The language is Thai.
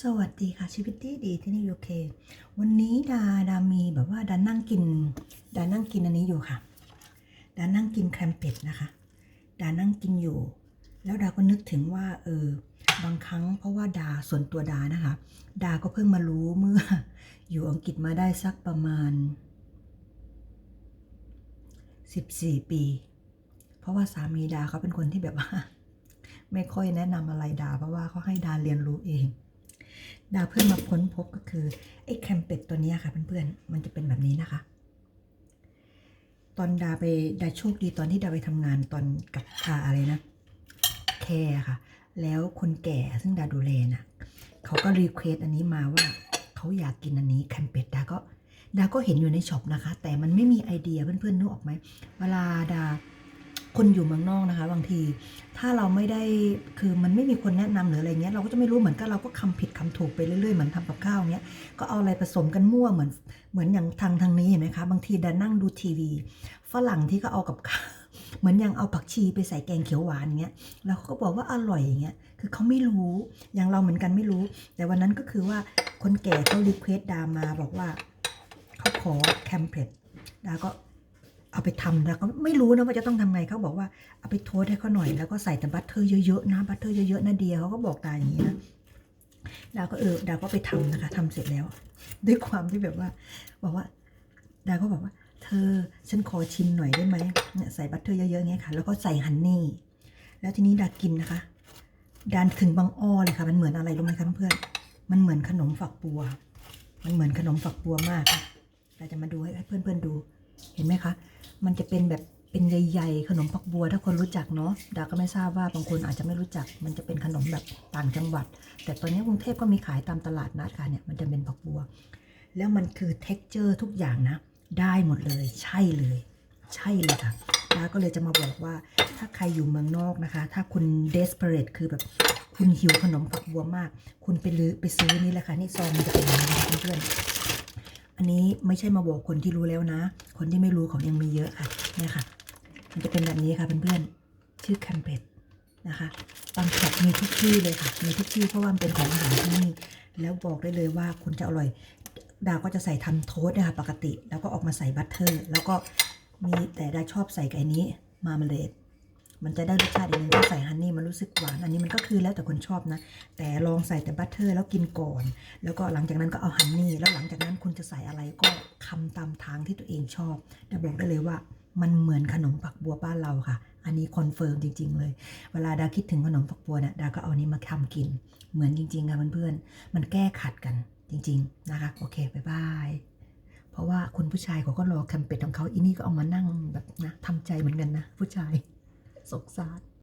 สวัสดีค่ะชีวิตดีดีที่นี่โอเควันนี้ดาดามีแบบว่าดานั่งกินดานั่งกินอันนี้อยู่ค่ะดานั่งกินแครมเป็ดนะคะดานั่งกินอยู่ แล้วดาก็นึกถึงว่าเออบางครั้งเพราะว่าดาส่วนตัวดานะคะ ดาก็เพิ่งมารู้เมื่ออยู่อังกฤษมาได้สักประมาณ 14 ปี เพราะว่าสามีดาเขาเป็นคนที่แบบว่า ไม่ค่อยแนะนำอะไรดาเพราะว่าเขาให้ดาเรียนรู้เอง ดาเพิ่งมาค้นพบก็คือไอ้แคมเป็ดตัวนี้ค่ะเพื่อนๆมันจะเป็นแบบนี้นะคะ ตอนดาไปดาโชคดีตอนที่ดาไปทำงานตอนกับคาอะไรนะแคร์ค่ะ แล้วคนแก่ซึ่งดาดูแลน่ะเขาก็รีเควสอันนี้มาว่าเขาอยากกินอันนี้แคมเป็ดดาก็ดาก็เห็นอยู่ในช็อปนะคะ แต่มันไม่มีไอเดียเพื่อนๆนึกออกไหมเวลาดา คนอยู่เมืองนอกนะคะ บางที ถ้าเราไม่ได้คือมันไม่มีคนแนะนำหรืออะไรเงี้ยเราก็จะไม่รู้เหมือนกันเราก็คำผิดคำถูกไปเรื่อยๆเหมือนทำกับข้าวเงี้ยก็เอาอะไรผสมกันมั่วเหมือนเหมือนอย่างทางทางนี้เห็นไหมคะ บางทีดานั่งดูทีวี ฝรั่งที่ก็เอากับข้าว เหมือนอย่างเอาผักชีไปใส่แกงเขียวหวานเงี้ยแล้วเขาก็บอกว่าอร่อยอย่างเงี้ยคือเขาไม่รู้อย่างเราเหมือนกันไม่รู้ แต่วันนั้นก็คือว่าคนแก่เขารีเควสดามาบอกว่าเขาขอแคมเปดดาก็ เอาไปทำแล้วก็ไม่รู้นะว่าจะต้องทำไงเขาบอกว่าเอาไปโทสให้เขาหน่อยแล้วก็ใส่แต่บัตเตอร์เยอะๆนะบัตเตอร์เยอะๆนะเดียเขาก็บอกตาอย่างนี้นะดาก็เออดาวก็ไปทำนะคะทำเสร็จแล้ว ด้วยความที่แบบว่า บอกว่าดาวก็บอกว่า เธอฉันขอชิมหน่อยได้ไหมเนี่ยใส่บัตเตอร์เยอะๆอย่างเงี้ยค่ะ แล้วก็ใส่ฮันนี่ แล้วทีนี้ดากินนะคะดานถึงบางอ้อเลยค่ะ มันเหมือนอะไรรู้ไหมคะเพื่อนๆมันเหมือนขนมฝักบัว มันเหมือนขนมฝักบัวมากเราจะมาดูให้เพื่อนๆดู เห็นไหมคะ มันจะเป็นแบบเป็นใหญ่ๆขนมฝักบัว ถ้าคนรู้จักเนาะดาก็ไม่ทราบว่าบางคนอาจจะไม่รู้จัก มันจะเป็นขนมแบบต่างจังหวัด แต่ตอนนี้กรุงเทพก็มีขายตามตลาดนัดค่ะเนี่ยมันจะเป็นฝักบัว แล้วมันคือ t e x t อร์ทุกอย่างนะ ได้หมดเลย ใช่เลย ใช่เลยค่ะดาก็เลยจะมาบอกว่าถ้าใครอยู่เมืองนอกนะคะ ถ้าคุณ desperate คือแบบคุณหิวขนมฝักบัวมาก คุณไปลือไปซื้อนี่แหละค่ะนี่ซองมันจะเป็นอย่างนี้เพื่อน นนี้ไม่ใช่มาบอกคนที่รู้แล้วนะ คนที่ไม่รู้เขายังมีเยอะค่ะเนี่ยค่ะ มันจะเป็นแบบนี้ค่ะเพื่อนๆชื่อแคมเปดนะคะบางช็อปมีทุกที่เลยค่ะ มีทุกที่เพราะว่ามันเป็นของอาหารที่นี่ แล้วบอกได้เลยว่าคุณจะอร่อย ดาวก็จะใส่ทำโทส์นะคะปกติ แล้วก็ออกมาใส่บัตเตอร์ แล้วก็มีแต่ดาชอบใส่ไอ้นี้มาเมเลด มันจะได้รสชาติอีกนึงถ้าใส่ฮันนี่มันรู้สึกหวาน อันนี้มันก็คือแล้วแต่คนชอบนะ แต่ลองใส่แต่บัตเตอร์แล้วกินก่อน แล้วก็หลังจากนั้นก็เอาฮันนี่ แล้วหลังจากนั้นคุณจะใส่อะไรก็คำตามทางที่ตัวเองชอบดาบอกได้เลยว่ามันเหมือนขนมปักบัวบ้านเราค่ะ อันนี้คอนเฟิร์มจริง ๆ เลย เวลาดาคิดถึงขนมปักบัวเนี่ยดาก็เอานี้มาทำกิน เหมือนจริงๆค่ะเพื่อนๆ มันแก้ขัดกันจริง ๆ นะคะ โอเคบ๊ายบายเพราะว่าคุณผู้ชายเขาก็รอแคมเปญของเขาอีนี่ก็เอามานั่งแบบนะทำใจเหมือนกันนะ ผู้ชาย สงสาร